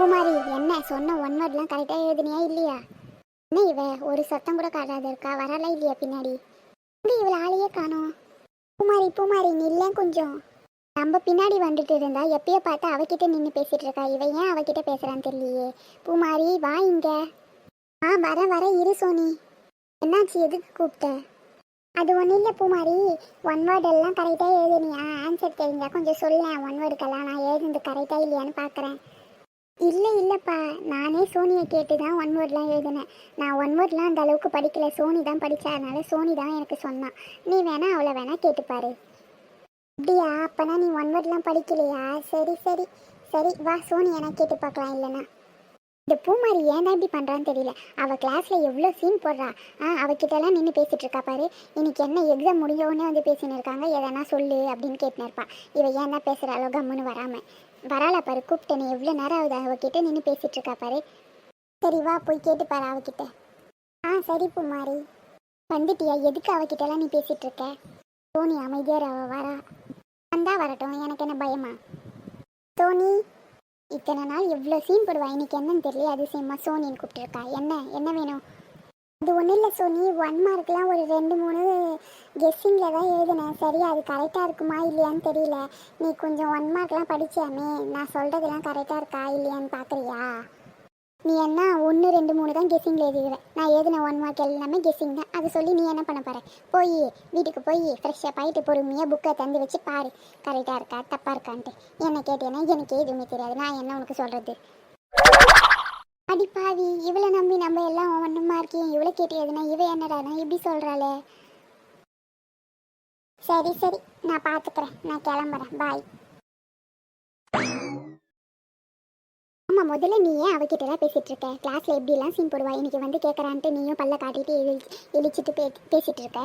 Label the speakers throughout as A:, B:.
A: பூமாரி என்ன சொன்ன ஒன் வேர்ட்லாம் கரெக்டாக எழுதுனியா இல்லையா? என்ன இவ? ஒரு சத்தம் கூட காட்டாத இருக்கா? வரல இல்லையா பின்னாடி? எங்க இவள ஆளையே காணோம்? பூமாரி பூமாரி நில்ல கொஞ்சம். நம்ம பின்னாடி வந்துட்டு இருந்தா எப்பயோ பார்த்து அவகிட்ட நின்று பேசிட்டு இருக்கா. இவ ஏன் அவகிட்ட பேசுறான்னு தெரியலையே. பூமாரி வா இங்க. ஆ வர வர இரு சோனி. என்னாச்சு? எதுக்கு கூப்பிட்ட? அது ஒன்றும் இல்லை பூமாரி. ஒன் வேர்டு எல்லாம் கரெக்டாக எழுதுனியா? ஆன்சர் தெரிஞ்சா கொஞ்சம் சொல்லேன் ஒன் வேர்டுக்கெல்லாம் நான் எழுதுனது கரெக்டாக இல்லையான்னு பார்க்குறேன் இல்லை இல்லைப்பா. நானே சோனியை கேட்டு தான் ஒன் வேர்ட்லாம் எழுதினேன். நான் ஒன் வேர்ட்லாம் அந்த அளவுக்கு படிக்கல. சோனி தான் படித்தா அதனால சோனி தான் எனக்கு சொன்னான். நீ வேணா அவளை வேணா கேட்டுப்பாரு அப்படியா? அப்பனா நீ ஒன் வேர்ட்லாம் படிக்கலையா? சரி சரி. சரி வா சோனி என்ன கேட்டு பார்க்கலாம் இல்லைனா இந்த பூமாரி ஏன் தான் இப்படி பண்ணுறான்னு தெரியல. அவள் கிளாஸில் எவ்வளோ சீன் போடுறா? ஆ அவகிட்டலாம் நின்று பேசிகிட்டு இருக்கா பாரு. இன்னைக்கு என்ன எக்ஸாம் முடிஞ்சோடனே வந்து பேசின்னு இருக்காங்க. எதனா சொல்லு அப்படின்னு கேட்டுன்னு இருப்பா. இவ ஏன் தான் பேசுகிறாளோ கம்முன்னு வராமல் வராளா பாரு கூப்பிட்டேனே எவ்வளோ நேரம் ஆகுது அவகிட்ட நின்று பேசிகிட்டு இருக்கா பாரு. சரி வா போய் கேட்டு பாரு அவகிட்ட. ஆ சரி பூமாரி. வந்துட்டியா? எதுக்கு அவகிட்டலாம் நீ பேசிகிட்டு இருக்க? சோனி அமைதியார் அவ வரா. வந்தா வரட்டும் எனக்கு என்ன பயமா? சோனி இத்தனை நாள் எவ்வளோ சீன் போடுவா? இன்னைக்கு என்னன்னு தெரியல அதிசயமா சோனின்னு கூப்பிட்டுருக்கா. என்ன என்ன வேணும்? அது ஒன்றும் இல்லை சோனி ஒன் மார்க்லாம் ஒரு ரெண்டு மூணு கெஸ்ஸிங்கில் தான் எழுதினேன் சரி அது கரெக்டாக இருக்குமா இல்லையான்னு தெரியல. நீ கொஞ்சம் ஒன் மார்க்லாம் படிச்சியாமே நான் சொல்கிறதெல்லாம் கரெக்டாக இருக்கா இல்லையான்னு பார்க்குறியா நீ என்ன ஒன்று ரெண்டு மூணு தான் கெஸ்ஸிங்கில் எழுதிக்கிற நான் எழுதின ஒன் மார்க் எல்லாமே கெஸ்ஸிங் தான். அதை சொல்லி நீ என்ன பண்ண போகிற போய் வீட்டுக்கு போய் ஃப்ரெஷ்ஷாக போயிட்டு பொறுமையாக புக்கை தந்து வச்சு பாரு. கரெக்டாக இருக்கா? தப்பாக இருக்கான்ட்டு. என்ன கேட்டேன்னா எனக்கு எதுவுமே தெரியாது. நான் என்ன உனக்கு சொல்கிறது அடி பாவி இவளை நம்பி நம்ம எல்லாம் ஒன்றுமா இருக்கேன் இவளை கேட்டு எதுனா இவ என்னடானா இப்படி சொல்கிறாளே சரி சரி நான் பார்த்துக்கிறேன் நான் கிளம்புறேன். பாய் ஆமாம் முதல்ல நீ ஏன் அவகிட்ட தான் பேசிட்டு இருக்க? கிளாஸ்ல எப்படிலாம் சீன் போடுவா. இன்னைக்கு வந்து கேட்கறான்ட்டு நீயும் பல்ல காட்டிட்டு இழி இழிச்சிட்டு பே பேசிட்டு இருக்க.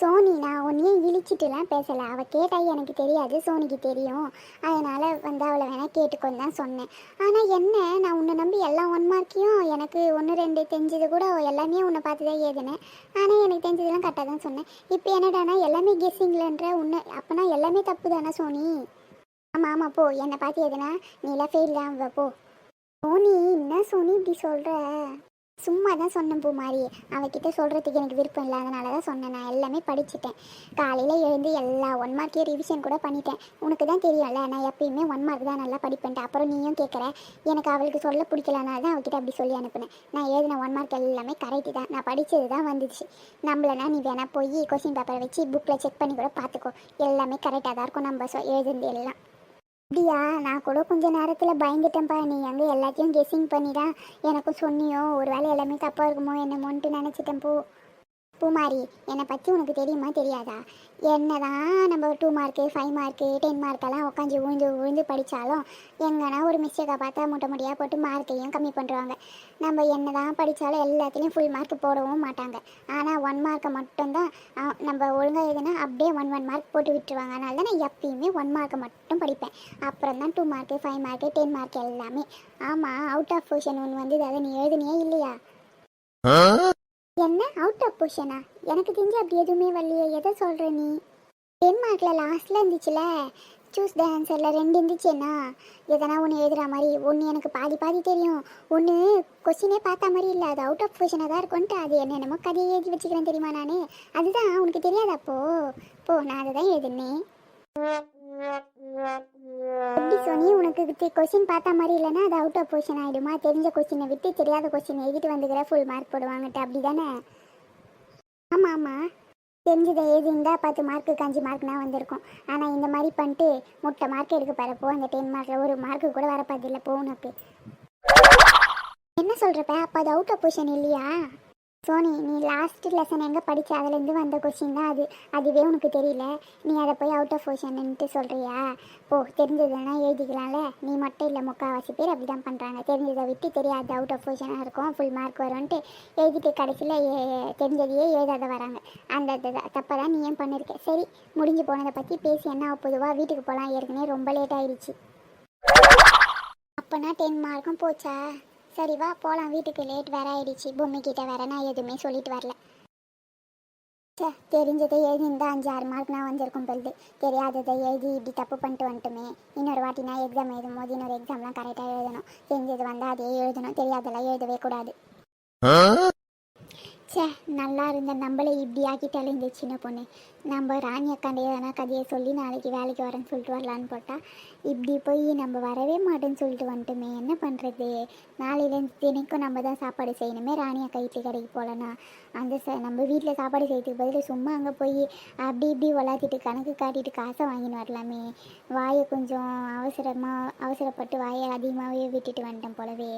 A: சோனி நான் ஒன்றையும் இழிச்சிட்டுலாம் பேசலை. அவள் கேட்டால் எனக்கு தெரியாது சோனிக்கு தெரியும். அதனால் வந்து அவளை வேணால் கேட்டுக்கொண்டு தான் சொன்னேன். ஆனால் என்ன நான் உன்னை நம்பி எல்லா ஒன் மார்க்கையும் எனக்கு ஒன்று ரெண்டு தெரிஞ்சது கூட எல்லாமே உன்னை பார்த்து தான் எழுதினேன் ஆனால் எனக்கு தெரிஞ்சதெல்லாம் கரெக்டாக தான் சொன்னேன். இப்போ என்னடானா எல்லாமே கெஸ்ஸிங்லன்ற உன்னை அப்போனா எல்லாமே தப்பு தானே சோனி? ஆமாம் ஆமாம் போ. என்னை பார்த்து எதுனா நீலாம் ஃபெயில் தான் போ. சோனி என்ன சோனி இப்படி சொல்கிற சும்மா தான் சொன்னேன் பூ மாதிரி அவகிட்ட சொல்கிறதுக்கு எனக்கு விருப்பம் இல்லாதனால தான் சொன்னேன். நான் எல்லாமே படிச்சுட்டேன். காலையில் எழுந்து எல்லா ஒன் மார்க்கையும் ரிவிஷன் கூட பண்ணிட்டேன். உனக்கு தான் தெரியும்ல நான் எப்பயுமே ஒன் மார்க் தான் நல்லா படிப்பேன்ட்டு. அப்புறம் நீயும் கேட்குற எனக்கு அவளுக்கு சொல்ல பிடிக்கலனால தான் அவகிட்ட அப்படி சொல்லி அனுப்புனேன். நான் எழுதின ஒன் மார்க் எல்லாமே கரெக்டு தான். நான் படித்தது தான் வந்துச்சு. நம்மளனா நீ வேணா போய் கொஸ்டின் பேப்பரை வச்சு புக்கில் செக் பண்ணி கூட பார்த்துக்கோ எல்லாமே கரெக்டாக தான் இருக்கும். நம்ம சொ எழுதுனது எல்லாம். அப்படியா? நான் கூட கொஞ்ச நேரத்தில் பயந்துட்டேன்ப்பா நீ அங்கே எல்லாத்தையும் கெஸ்ஸிங் பண்ணி தான் எனக்கும் சொன்னியோ? ஒரு வேளை எல்லாமே தப்பாக இருக்குமோ என்னமோன்ட்டு நினச்சிட்டேன் போ. பூமாரி என்னை பற்றி உனக்கு தெரியுமா தெரியாதா? என்ன தான் நம்ம two mark five mark ten மார்க்கெல்லாம் உட்காந்து உழுந்து விழுந்து படித்தாலும் எங்கன்னா ஒரு மிஸ்டேக்கை பார்த்தா முட்டை முடியாக போட்டு மார்க்கையும் கம்மி பண்ணுறாங்க நம்ம என்ன தான் படித்தாலும் எல்லாத்துலேயும் ஃபுல் மார்க் போடவும் மாட்டாங்க. ஆனால் ஒன் மார்க்கை மட்டும்தான் நம்ம ஒழுங்காக எழுதுனா அப்படியே ஒன் ஒன் மார்க் போட்டு விட்டுருவாங்க. அதனால தான் நான் எப்பயுமே ஒன் மார்க்கை மட்டும் படிப்பேன். அப்புறம் தான் two mark five mark ten mark எல்லாமே. ஆமாம் அவுட் ஆஃப் பொசிஷன் ஒன்று வந்து அதை நீ எழுதுனியே இல்லையா? என்ன? அவுட் ஆஃப் பொசிஷனா எனக்கு தெரிஞ்சு அப்படி எதுவுமே வரலையே. எதை சொல்கிற நீ? டென்மார்க்கில் லாஸ்ட்டில் இருந்துச்சுல? சூஸ் த ஆன்சரில் ரெண்டு இருந்துச்சுன்னா? எதனா ஒன்று எழுதுகிற மாதிரி. ஒன்று எனக்கு பாதி பாதி தெரியும். ஒன்று கொஸ்டினே பார்த்த மாதிரி இல்லை. அது அவுட் ஆஃப் பொசிஷனாக தான் இருக்கும்ன்ட்டு அது என்னென்னமோ கதையை எழுதி வச்சுக்கிறேன் தெரியுமா நான்? அதுதான். உனக்கு தெரியாதா? அப்போ போ. நான் அதை தான் எழுதுனேன். எப்படி சொன்னி உனக்கு கொஸ்டின் பார்த்த மாதிரி இல்லைன்னா அது அவுட் ஆஃப் பொசிஷன் ஆகிடுமா தெரிஞ்ச கொஸ்டினை விட்டு தெரியாத கொஸ்டின் எழுதிட்டு வந்துக்கிற ஃபுல் மார்க் போடுவாங்கட்டு அப்படி தானே ஆமாம் ஆமாம் தெரிஞ்சதை எழுதியிருந்தா பத்து மார்க்குக்கு அஞ்சு மார்க்னா வந்திருக்கும். ஆனால் இந்த மாதிரி பண்ணிட்டு முட்டை மார்க் எடுக்க பாருப்போ அந்த டென் மார்க்கில் ஒரு மார்க்கு கூட வரப்பாதில்ல போ உனக்கு என்ன சொல்கிறப்ப அப்போ அது அவுட் ஆஃப் பொசிஷன் இல்லையா? சோனி நீ லாஸ்ட் லெசன் எங்கே படித்த அதுலேருந்து வந்த கொஸ்டின் தான் அது. அதுவே உனக்கு தெரியல. நீ அதை போய் அவுட் ஆஃப் பொசிஷன்ட்டு சொல்கிறியா போ தெரிஞ்சதுன்னா எழுதிக்கலாம்ல. நீ மட்டும் இல்லை முக்கால்வாசி பேர் அப்படி தான் பண்ணுறாங்க தெரிஞ்சதை விட்டு தெரியாது அவுட் ஆஃப் பொசிஷனாக இருக்கும் ஃபுல் மார்க் வரும்ன்ட்டு எழுதிட்டு கடைசியில் தெரிஞ்சதையே எழுதாத வராங்க. அந்த தப்பை தான் நீ ஏன் பண்ணிருக்க? சரி முடிஞ்சு போனதை பற்றி பேசி என்ன பொதுவாக வீட்டுக்கு போகலாம். ஏற்கனவே ரொம்ப லேட் ஆயிடுச்சு. அப்போனா டென் மார்க்கும் போச்சா? சரி வா போகலாம் வீட்டுக்கு லேட் வேற ஆயிடுச்சு. பொம்மை கிட்ட வேற நான் எதுவுமே சொல்லிட்டு வரல. ச்சே தெரிஞ்சதை எழுதி இந்த அஞ்சு ஆறு மார்க் நான் வந்திருக்கும் பொழுது. தெரியாததை எழுதி இப்படி தப்பு பண்ணிட்டு வந்துட்டுமே. இன்னொரு வாட்டி நான் எக்ஸாம் எழுதும் போது இன்னொரு எக்ஸாம்லாம் கரெக்டாக எழுதணும். தெரிஞ்சது வந்தால் அதையே எழுதணும். தெரியாதெல்லாம் எழுதவே கூடாது. ச்சே நல்லா இருந்த. நம்மளே இப்படி ஆக்கிட்டாலே இந்த சின்ன பொண்ணு. நம்ம ராணி அக்காண்ட எதனா கதையை சொல்லி நாளைக்கு வேலைக்கு வரேன்னு சொல்லிட்டு வரலான்னு போட்டால் இப்படி போய் நம்ம வரவே மாட்டேன்னு சொல்லிட்டு வந்துட்டுமே. என்ன பண்ணுறது நாளையிலேருந்து தினைக்கும் நம்ம தான் சாப்பாடு செய்யணுமே. ராணி அக்கா இட்லி கடைக்கு போகலன்னா அந்த ச நம்ம வீட்டில் சாப்பாடு செய்யறதுக்கு பதில் சும்மா அங்கே போய் அப்படி இப்படி விளாத்திட்டு கணக்கு காட்டிட்டு காசை வாங்கின்னு வரலாமே. வாயை கொஞ்சம் அவசரமாக அவசரப்பட்டு வாயை அதிகமாகவே விட்டுட்டு வந்துட்டேன் போலவே.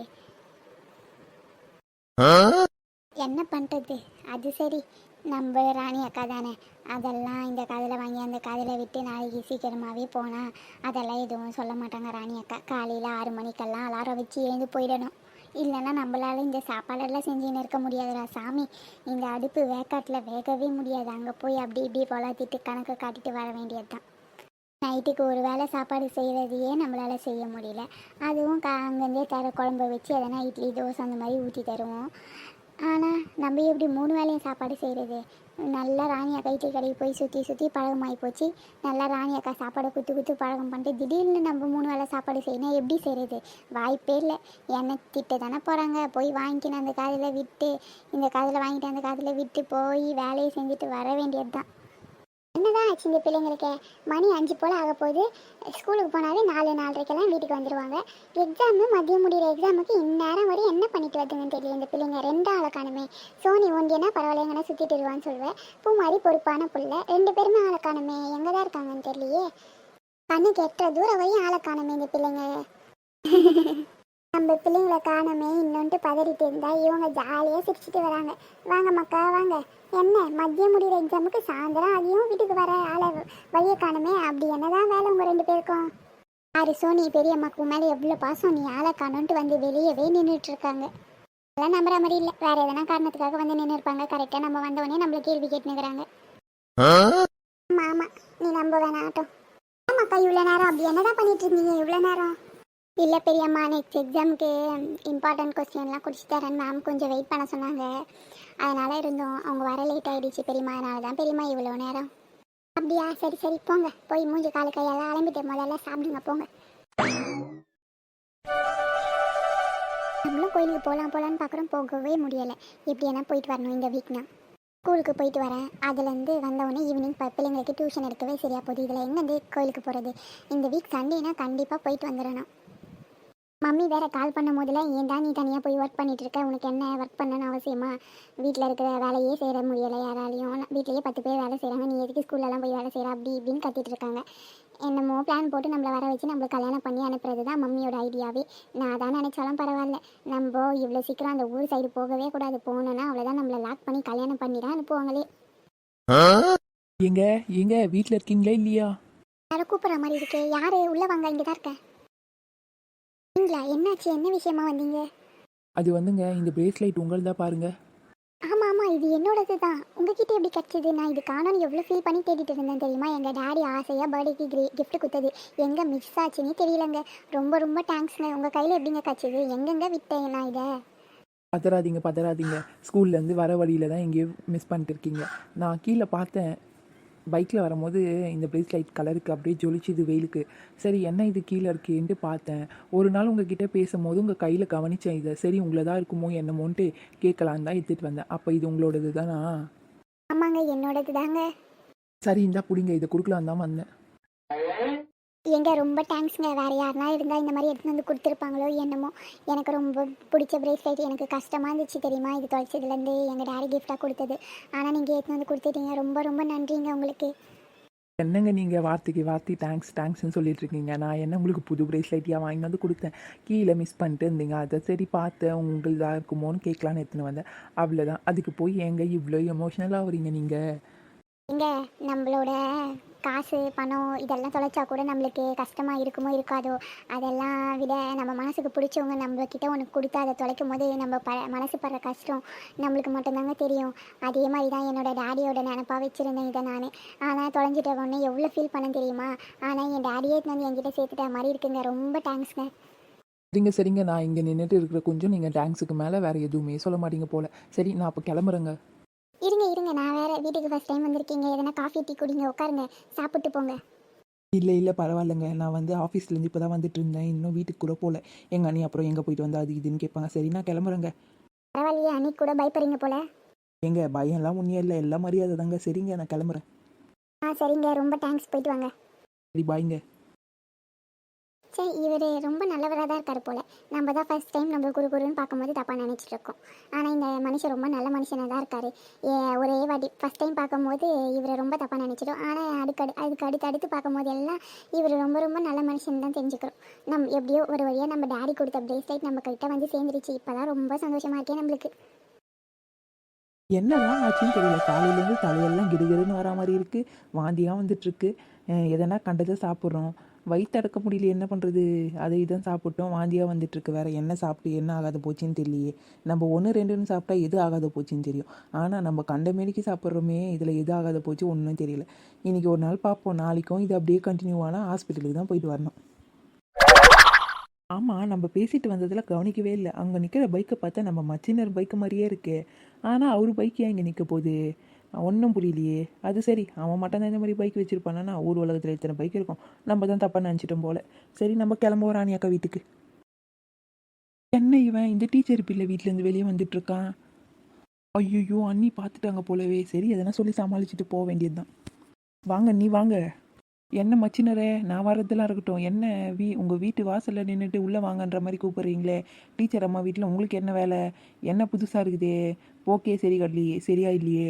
A: என்ன பண்ணுறது அது சரி. நம்ம ராணி அக்கா தானே. அதெல்லாம் இந்த காதில் வாங்கி அந்த காதில் விட்டு நாளைக்கு சீக்கிரமாகவே போனால் அதெல்லாம் எதுவும் சொல்ல மாட்டாங்க ராணி அக்கா. காலையில் ஆறு மணிக்கெல்லாம் அலாரம் வச்சு எழுந்து போயிடணும். இல்லைன்னா நம்மளால் இந்த சாப்பாடெல்லாம் செஞ்சுன்னு இருக்க முடியாதுடா சாமி. இந்த அடுப்பு வேக்காட்டில் வேகவே முடியாது. அங்கே போய் அப்படி இப்படி பொலாத்திட்டு கணக்கு காட்டிட்டு வர வேண்டியது தான் நைட்டுக்கு ஒரு வேளை சாப்பாடு செய்கிறதையே நம்மளால் செய்ய முடியல. அதுவும் கா அங்கேருந்தே தர குழம்பு வச்சு எதனா இட்லி தோசை அந்த மாதிரி ஊற்றி தருவோம். ஆனால் நம்ம எப்படி மூணு வேளையும் சாப்பாடு செய்கிறது நல்லா ராணி அக்கா இட்லி கடைக்கு போய் சுற்றி சுற்றி பழகமாகி போச்சு. நல்லா ராணி அக்கா சாப்பாடை குத்து குத்து பழகம் பண்ணிட்டு திடீர்னு நம்ம மூணு வேளை சாப்பாடு செய்யணும் எப்படி செய்கிறது வாய்ப்பே இல்லை. என்ன திட்ட தானே போகிறாங்க போய் வாங்கிக்கின்னு அந்த காதில் விட்டு. இந்த காதில் வாங்கிட்டு அந்த காதில் விட்டு போய் வேலையை செஞ்சுட்டு வர வேண்டியது தான் என்னதான் ஆச்சு இந்த பிள்ளைங்களுக்கு? மணி அஞ்சு போல் ஆக போகுது. ஸ்கூலுக்கு போனாலே நாலு நாலரைக்கெல்லாம் வீட்டுக்கு வந்துடுவாங்க எக்ஸாமு மதியம் முடிகிற எக்ஸாமுக்கு இந்நேரம் வரை என்ன பண்ணிட்டு வருதுங்கன்னு தெரியல இந்த பிள்ளைங்க. ரெண்டு ஆளை காணுமே. சோனி ஒண்டியனா பரவாயில்லைங்கன்னா சுற்றிட்டு இருவான்னு சொல்லுவேன். பூ மாதிரி பொறுப்பான பிள்ளை. ரெண்டு பேருமே ஆளை எங்கே தான் இருக்காங்கன்னு தெரியலையே. கண்ணுக்கு எட்டுற தூரம் வரையும் ஆளை இந்த பிள்ளைங்க. நம்ம பிள்ளைங்களை காணுமே இன்னொன்ட்டு பதறிட்டு இருந்தா இவங்க ஜாலியாக சிரிச்சிட்டு வராங்க. வாங்க மக்கா வாங்க. என்ன மதியம் முடிகிற எக்ஸாமுக்கு சாயந்தரம் அதையும் வீட்டுக்கு வர ஆளை வழியை காணுமே அப்படி என்னதான் வேலை உங்கள் ரெண்டு பேருக்கும்? யாரு சோனி பெரியம்மாக்கு மேலே எவ்வளோ பாசம் நீ ஆளை காணுன்ட்டு வந்து வெளியவே நின்றுட்டு இருக்காங்க. அதெல்லாம் நம்புற மாதிரி இல்லை. வேற எதனா காரணத்துக்காக வந்து நின்று இருப்பாங்க. கரெக்டாக நம்ம வந்தவொடனே நம்மள கேள்வி கேட்டுனுக்குறாங்க ஆமா ஆமா. நீ நம்ப வேணாட்டும் ஆமாக்கா இவ்வளோ நேரம் அப்படி என்னதான் பண்ணிட்டு இருந்தீங்க? இவ்வளோ நேரம்? இல்லை பெரியம்மா நெக்ஸ்ட் எக்ஸாமுக்கு இம்பார்ட்டன்ட் கொஸ்டின்லாம் குடிச்சு தரேன் மேம் கொஞ்சம் வெயிட் பண்ண சொன்னாங்க. அதனால் இருந்தோம். அவங்க வர லேட் ஆகிடுச்சு பெரியம்மா. அதனால தான் பெரியம்மா இவ்வளோ நேரம். அப்படியா? சரி சரி போங்க. போய் மூஞ்சி காலு கையெல்லாம் அலம்பிட்டு முதல்ல சாப்பிடுங்க போங்க. நம்மளும் கோயிலுக்கு போகலாம் போகலான்னு பார்க்குறோம் போகவே முடியலை. எப்படி என்ன போயிட்டு வரணும் இந்த வீக்னா ஸ்கூலுக்கு போயிட்டு வரேன். அதுலேருந்து வந்தவொடனே ஈவினிங் ப பிள்ளைங்களுக்கு டியூஷன் எடுக்கவே சரியாக போகுது. இதில் என்னது கோயிலுக்கு போகிறது இந்த வீக் சண்டேனா கண்டிப்பாக போயிட்டு வந்துடணும். மம்மி வேற கால் பண்ணும் போதெல்லாம் ஏன்டா நீ தனியாக போய் ஒர்க் பண்ணிட்டு இருக்க? உனக்கு என்ன ஒர்க் பண்ணணும்னு அவசியமா? வீட்டில் இருக்கிற வேலையே செய்ய முடியலை யாராலையும். வீட்லேயே பத்து பேர் வேலை செய்கிறாங்க நீ எதுக்கு ஸ்கூல்லலாம் போய் வேலை செய்கிற அப்படி இப்படின்னு கத்திட்டு இருக்காங்க. என்னமோ பிளான் போட்டு நம்மளை வர வச்சு நம்மளை கல்யாணம் பண்ணி அனுப்புறது தான் மம்மியோட ஐடியாவே நான் தான் நினச்சாலும் பரவாயில்ல. நம்ம இவ்வளோ சீக்கிரம் அந்த ஊர் சைடு போகவே கூடாது. போகணுன்னா அவ்வளோதான் நம்மளை லாக் பண்ணி கல்யாணம் பண்ணி தான் அனுப்புவாங்களே.
B: எங்க எங்க வீட்டில் இருக்கீங்களா இல்லையா?
A: யாரோ கூப்பிட்ற மாதிரி இருக்கே. யாரு? உள்ளே வாங்க இங்கே தான் இருக்கேன். நீங்களா என்னாச்சு? என்ன விஷயமா வந்தீங்க?
B: அது வந்துங்க இந்த பிரேஸ்லைட் உங்களதா பாருங்க.
A: ஆமாம் ஆமாம் இது என்னோடது தான் உங்ககிட்ட எப்படி கிடச்சிது? நான் இது காணோன்னு எவ்வளோ ஃபீல் பண்ணி தேடிட்டு இருந்தேன் தெரியுமா? எங்கள் டேடி ஆசையாக பர்த்டேக்கு கிரே gift கொடுத்தது எங்கே மிஸ் ஆச்சுன்னே தெரியலங்க. ரொம்ப ரொம்ப தேங்க்ஸ்ங்க உங்கள் கையில் எப்படிங்க கிடச்சிது? எங்கெங்க விட்டேன் நான் இதை?
B: பதறாதீங்க பதறாதீங்க. ஸ்கூல்லேருந்து வர வழியில தான் எங்கேயோ மிஸ் பண்ணிட்டு இருக்கீங்க. நான் கீழே பார்த்தேன். பைக்கில் வரும்போது இந்த பிரேஸ்லைட் கலருக்கு அப்படியே ஜொலிச்சுது வெயிலுக்கு. சரி என்ன இது கீழே இருக்கேன்ட்டு பார்த்தேன். ஒரு நாள் உங்ககிட்ட பேசும்போது உங்கள் கையில் கவனிச்சேன் இதை. சரி உங்களை தான் இருக்குமோ என்னமோன்ட்டு கேட்கலான்னு தான் எடுத்துகிட்டு வந்தேன். அப்போ இது உங்களோடது தானா
A: ஆமாங்க என்னோடது தாங்க
B: சரி இந்தா பிடிங்க இதை கொடுக்கலாம் தான் வந்தேன்.
A: எங்க ரொம்ப தேங்க்ஸ்ங்க வேறு யாருனா இருந்தால் இந்த மாதிரி எடுத்துன்னு வந்து கொடுத்துருப்பாங்களோ என்னமோ. எனக்கு ரொம்ப பிடிச்ச பிரேஸ்லெட் எனக்கு கஷ்டமாக இருந்துச்சு தெரியுமா? இது தொலைச்சதுலேருந்து எங்கள் டேடி கிஃப்டாக கொடுத்தது. ஆனால் நீங்கள் எடுத்துன்னு வந்து கொடுத்துட்டீங்க. ரொம்ப ரொம்ப நன்றிங்க உங்களுக்கு.
B: என்னங்க நீங்கள் வார்த்தைக்கு வார்த்தை தேங்க்ஸ் தேங்க்ஸ்னு சொல்லிட்டு இருக்கீங்க நான் என்ன உங்களுக்கு புது பிரேஸ்லைட்டியாக வாங்கி வந்து கொடுத்தேன். கீழே மிஸ் பண்ணிட்டு இருந்தீங்க. அதை சரி பார்த்தேன் உங்களுதாக இருக்குமோன்னு கேட்கலான்னு எடுத்துன்னு வந்தேன். அவ்வளோதான் அதுக்கு போய் எங்க இவ்வளோ எமோஷ்னலாக வரீங்க நீங்கள்
A: எங்க? நம்மளோட காசு பணம் இதெல்லாம் தொலைச்சா கூட நம்மளுக்கு கஷ்டமாக இருக்குமோ இருக்காதோ அதெல்லாம் விட நம்ம மனசுக்கு பிடிச்சவங்க நம்மக்கிட்ட ஒன்று கொடுத்து அதை தொலைக்கும் போது நம்ம ப மனசு படுற கஷ்டம் நம்மளுக்கு மட்டும்தாங்க தெரியும். அதே மாதிரி தான் என்னோடய டேடியோட நினப்பாக வச்சுருந்தேன் இதை நான். ஆனால் தொலைஞ்சிட்ட உடனே எவ்வளோ ஃபீல் பண்ண தெரியுமா? ஆனால் என் டேடியே வந்து என்கிட்ட சேர்த்துட்ட மாதிரி இருக்குங்க. ரொம்ப தேங்க்ஸ்ங்க
B: சரிங்க சரிங்க. நான் இங்கே நின்றுட்டு இருக்கிற கொஞ்சம் நீங்கள் டேங்க்ஸுக்கு மேலே வேறு எதுவுமே சொல்ல மாட்டீங்க போல. சரி நான் அப்போ கிளம்புறேங்க
A: இருங்க இருங்க நான் வேற வேற வீட்டுக்கு ஃபர்ஸ்ட் டைம் வந்திருக்கீங்க. எதனா காஃபி டீ குடிங்க. உட்காருங்க. சாப்பிட்டு போங்க.
B: இல்லை இல்லை பரவாயில்லைங்க. நான் வந்து ஆஃபீஸ்லேருந்து இப்போ தான் வந்துட்டு இருந்தேன். இன்னும் வீட்டுக்கு கூட போகல எங்கள் அண்ணி அப்புறம் எங்கே போயிட்டு வந்தா அது இதுன்னு கேட்பாங்க. சரி நான் கிளம்புறேங்க.
A: பரவாயில்லையே அன்னைக்கு கூட பயப்படுறீங்க போல.
B: எங்க பயம்லாம் ஒன்றும் இல்லை. எல்லாம் மரியாதை தாங்க சரிங்க நான் கிளம்புறேன்.
A: ஆ சரிங்க. ரொம்ப தேங்க்ஸ் போயிட்டு வாங்க.
B: சரி பாய்ங்க
A: சரி இவர் ரொம்ப நல்லவராக தான் இருக்கார் போல். நம்ம தான் ஃபஸ்ட் டைம் நம்ம குரு குருன்னு பார்க்கும்போது தப்பாக நினச்சிட்டு இருக்கோம். ஆனால் இந்த மனுஷன் ரொம்ப நல்ல மனுஷனாக தான் இருக்கார். ஒரே வாட்டி ஃபஸ்ட் டைம் பார்க்கும்போது இவரை ரொம்ப தப்பாக நினச்சிடும் ஆனால் அடுக்கடு அதுக்கு அடுத்து அடுத்து பார்க்கும்போது எல்லாம் இவர் ரொம்ப ரொம்ப நல்ல மனுஷன் தான் தெரிஞ்சுக்கிறோம். நம் எப்படியோ ஒரு வழியாக நம்ம டேடி கொடுத்த பிரேஸ்லைட் நம்ம கிட்ட வந்து சேர்ந்துருச்சு. இப்போ தான் ரொம்ப சந்தோஷமாக இருக்கே நம்மளுக்கு.
B: என்னதான் ஆச்சுன்னு தெரியல. காலையிலேருந்து தலையெல்லாம் கிடுகிடுன்னு வரா மாதிரி இருக்குது வாந்தியாக வந்துட்டுருக்கு எதனா கண்டதை சாப்பிட்றோம். வயிற்றடக்க முடியல என்ன பண்ணுறது அதை இதான் சாப்பிட்டோம் வாந்தியாக வந்துட்டுருக்கு. வேறு என்ன சாப்பிட்டு என்ன ஆகாத போச்சுன்னு தெரியலையே. நம்ம ஒன்று ரெண்டுன்னு சாப்பிட்டா எது ஆகாத போச்சுன்னு தெரியும். ஆனால் நம்ம கண்டமேனிக்கு சாப்பிட்றோமே இதில் எது ஆகாத போச்சு ஒன்றும் தெரியல. இன்றைக்கி ஒரு நாள் பார்ப்போம். நாளைக்கும் இது அப்படியே கண்டினியூ ஆனால் ஹாஸ்பிட்டலுக்கு தான் போயிட்டு வரணும். ஆமாம் நம்ம பேசிட்டு வந்ததில் கவனிக்கவே இல்லை. அங்கே நிற்கிற பைக்கை பார்த்தா நம்ம மச்சினர் பைக்கு மாதிரியே இருக்கே. ஆனால் அவர் பைக் ஏன் இங்கே நிற்க போகுது? ஒன்றும் புரியலையே. அது சரி அவன் மட்டும் தான் இந்த மாதிரி பைக் வச்சுருப்பானா ஊர் உலகத்தில் இத்தனை பைக் இருக்கும்? நம்ம தான் தப்பாக நினச்சிட்டோம் போல. சரி நம்ம கிளம்ப ராணி அக்கா வீட்டுக்கு. என்ன இவன்? இந்த டீச்சர் பிள்ளை வீட்டிலேருந்து வெளியே வந்துட்டுருக்கான் ஐயோ அண்ணி பார்த்துட்டாங்க போலவே. சரி எதனா சொல்லி சமாளிச்சுட்டு போக வேண்டியது தான் வாங்க நீ வாங்க. என்ன மச்சினரே நான் வர்றதெல்லாம் இருக்கட்டும். என்ன வீ உங்கள் வீட்டு வாசலில் நின்றுட்டு உள்ளே வாங்கன்ற மாதிரி கூப்பிட்றீங்களே? டீச்சர் அம்மா வீட்டில் உங்களுக்கு என்ன வேலை? என்ன புதுசாக இருக்குதே? போக்கே சரி கட்லையே சரியா இல்லையே?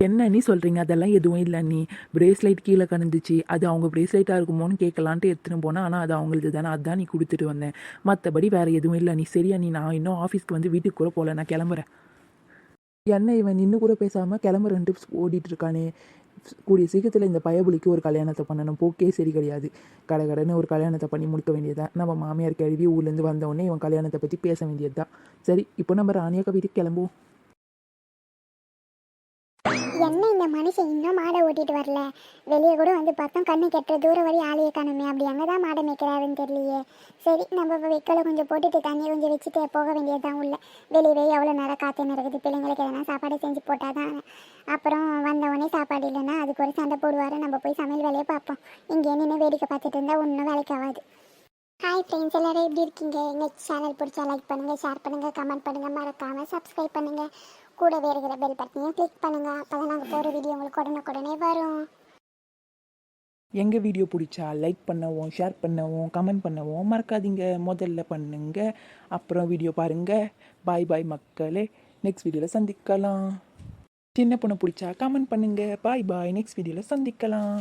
B: என்ன நீ சொல்கிறீங்க அதெல்லாம் எதுவும் இல்லை நீ. பிரேஸ்லைட் கீழே கணந்துச்சு அது அவங்க பிரேஸ்லைட்டாக இருக்குமோன்னு கேட்கலான்ட்டு எடுத்துன்னு போனேன். ஆனால் அது அவங்களது தானே. அதான் நீ கொடுத்துட்டு வந்தேன். மற்றபடி வேறு எதுவும் இல்லை. நீ சரியா நீ நான் இன்னும் ஆஃபீஸ்க்கு வந்து வீட்டுக்கு கூட போகல நான் கிளம்புறேன். என்ன இவன்? நின்று கூட பேசாமல் கிளம்புறேன்ட்டு ஓடிட்டு இருக்கானே. கூடிய சீக்கிரத்தில் இந்த பயபுலிக்கு ஒரு கல்யாணத்தை பண்ணணும். போக்கே சரி கிடையாது. கடை கடைன்னு ஒரு கல்யாணத்தை பண்ணி முடிக்க வேண்டியதுதான். நம்ம மாமியார் கழுவி ஊர்லேருந்து வந்தவொடனே இவன் கல்யாணத்தை பற்றி பேச வேண்டியது தான் சரி இப்போ நம்ம ராணியக்கா வீட்டுக்கு கிளம்புவோம்.
A: என்ன இந்த மனுஷன் இன்னும் மாடை ஓட்டிட்டு வரல? வெளியே கூட வந்து பார்த்தோம் கண்ணு கெட்டுற தூரம் வரை ஆளையே காணுமே அப்படி அங்கே தான் மாடை மேய்க்கிறாருன்னு தெரியலையே. சரி நம்ம இப்போ வெக்கலை கொஞ்சம் போட்டுட்டு தண்ணியை கொஞ்சம் வச்சுட்டு போக வேண்டியதுதான் உள்ள. வெளியவே எவ்வளோ நேரம் காற்று நடக்குது பிள்ளைங்களுக்கு எதனா சாப்பாடு செஞ்சு போட்டால் தான் அப்புறம் வந்தவொடனே சாப்பாடு இல்லைன்னா அதுக்கு ஒரு சண்டை போடுவார். நம்ம போய் சமையல் வேலையை பார்ப்போம். இங்கே நின்று வேடிக்கை பார்த்துட்டு இருந்தால் ஒன்றும் வேலைக்கு ஆகாது. ஹாய் ஃப்ரெண்ட்ஸ் எல்லோரும் எப்படி இருக்கீங்க? எங்கள் சேனல் பிடிச்சா லைக் பண்ணுங்கள் ஷேர் பண்ணுங்கள் கமெண்ட் பண்ணுங்கள் மறக்காமல் சப்ஸ்கிரைப் பண்ணுங்கள் கூடவே இருக்கிற பெல் பட்டனையும் கிளிக் பண்ணுங்கள் அப்போ தான் நாங்கள் போகிற வீடியோ உங்களுக்கு உடனுக்குடனே வரும்.
B: எங்கள் வீடியோ பிடிச்சா லைக் பண்ணவும் ஷேர் பண்ணவும் கமெண்ட் பண்ணவும் மறக்காதீங்க. முதல்ல பண்ணுங்க அப்புறம் வீடியோ பாருங்க. பாய் பாய் மக்களே. நெக்ஸ்ட் வீடியோவில் சந்திக்கலாம். சின்ன பொண்ணு பிடிச்சா கமெண்ட் பண்ணுங்கள் பாய் பாய் நெக்ஸ்ட் வீடியோவில் சந்திக்கலாம்.